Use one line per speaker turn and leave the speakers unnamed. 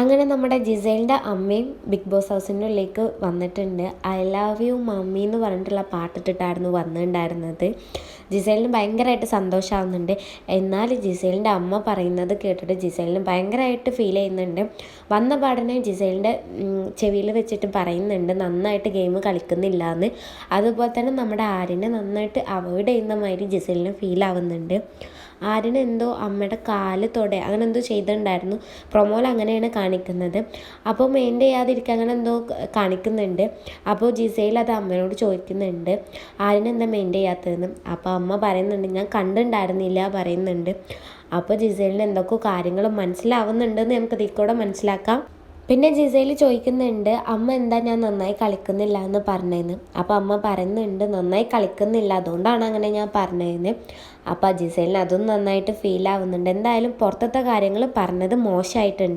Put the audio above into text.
അങ്ങനെ നമ്മുടെ ജിസൈലിന്റെ അമ്മയും ബിഗ് ബോസ് ഹൗസിനുള്ളിലേക്ക് വന്നിട്ടുണ്ട്. ഐ ലവ് യു മമ്മി എന്ന് പറഞ്ഞിട്ടുള്ള പാട്ടിട്ടിട്ടായിരുന്നു വന്നിട്ടുണ്ടായിരുന്നത്. ജിസൈലിന് ഭയങ്കരമായിട്ട് സന്തോഷമാവുന്നുണ്ട്. എന്നാൽ ജിസൈലിന്റെ അമ്മ പറയുന്നത് കേട്ടിട്ട് ജിസൈലിന് ഭയങ്കരമായിട്ട് ഫീൽ ചെയ്യുന്നുണ്ട്. വന്ന പാടനെ ജിസൈലിന്റെ ചെവിയിൽ വെച്ചിട്ട് പറയുന്നുണ്ട്. നന്നായിട്ട് ഗെയിം കളിക്കുന്നില്ല എന്ന് അതുപോലെ തന്നെ നമ്മുടെ ആര്യനെ നന്നായിട്ട് അവോയ്ഡ് ചെയ്യുന്ന മാതിരി ജിസൈലിന് ഫീൽ ആവുന്നുണ്ട്. ആര്യന് എന്തോ അമ്മയുടെ കാൽ തൊട അങ്ങനെ എന്തോ ചെയ്തിട്ടുണ്ടായിരുന്നു. പ്രൊമോൽ അങ്ങനെയാണ് കാണിക്കുന്നത്. അപ്പോൾ മെയിന്റെ ചെയ്യാതിരിക്കുക അങ്ങനെ എന്തോ കാണിക്കുന്നുണ്ട്. അപ്പോൾ ജിസയിൽ അത് അമ്മയോട് ചോദിക്കുന്നുണ്ട്. ആരിനെന്താ മെയിന്റെ ചെയ്യാത്തതെന്ന് അപ്പോൾ അമ്മ പറയുന്നുണ്ട് ഞാൻ കണ്ടിട്ടുണ്ടായിരുന്നില്ല പറയുന്നുണ്ട്. അപ്പോൾ ജിസയിലിന് എന്തൊക്കെ കാര്യങ്ങൾ മനസ്സിലാവുന്നുണ്ടെന്ന് നമുക്ക് ഇതിൽ കൂടെ മനസ്സിലാക്കാം. പിന്നെ ജിസയിൽ ചോദിക്കുന്നുണ്ട് അമ്മ എന്താ ഞാൻ നന്നായി കളിക്കുന്നില്ല എന്ന് പറഞ്ഞതെന്ന് അപ്പോൾ അമ്മ പറയുന്നുണ്ട് നന്നായി കളിക്കുന്നില്ല അതുകൊണ്ടാണ് അങ്ങനെ ഞാൻ പറഞ്ഞതെന്ന് അപ്പോൾ ജിസയിലിന് അതും നന്നായിട്ട് ഫീൽ ആവുന്നുണ്ട്. എന്തായാലും പുറത്തത്തെ കാര്യങ്ങൾ പറഞ്ഞത് മോശമായിട്ടുണ്ട്.